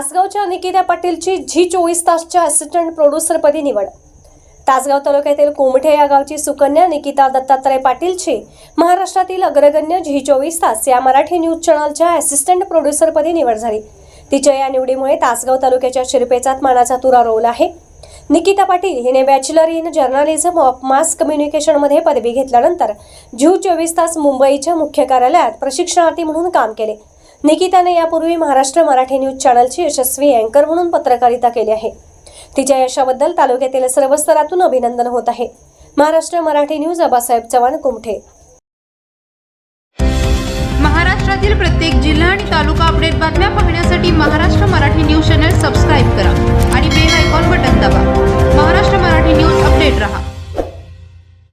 तासगावच्या Nikita पाटीलची Zee चोवीस तासच्या assistant प्रोड्युसरपदी निवड. तासगाव तालुक्यातील कोमठे या गावची सुकन्या निकिता दत्तात्रय पाटीलची महाराष्ट्रातील अग्रगण्य झी चोवीस तास या मराठी न्यूज चॅनलच्या असिस्टंट प्रोड्युसरपदी निवड झाली. तिच्या या निवडीमुळे तासगाव तालुक्याच्या शिरपेचात मानाचा तुरा रोवला आहे. निकिता पाटील हिने bachelor in journalism of mass कम्युनिकेशनमध्ये पदवी घेतल्यानंतर झू चोवीस तास मुंबईच्या मुख्य कार्यालयात प्रशिक्षणार्थी म्हणून काम केले. निकिताने यापूर्वी महाराष्ट्र मराठी न्यूज चॅनलची यशस्वी अँकर म्हणून पत्रकारिता केली आहे. तिच्या यशाबद्दल तालुक्यातील सर्व स्तरातून अभिनंदन होत आहे. महाराष्ट्र मराठी न्यूज आबासाहेब चव्हाण कुमठे. महाराष्ट्रातील प्रत्येक जिल्हा आणि तालुका अपडेट बातम्या पाहण्यासाठी महाराष्ट्र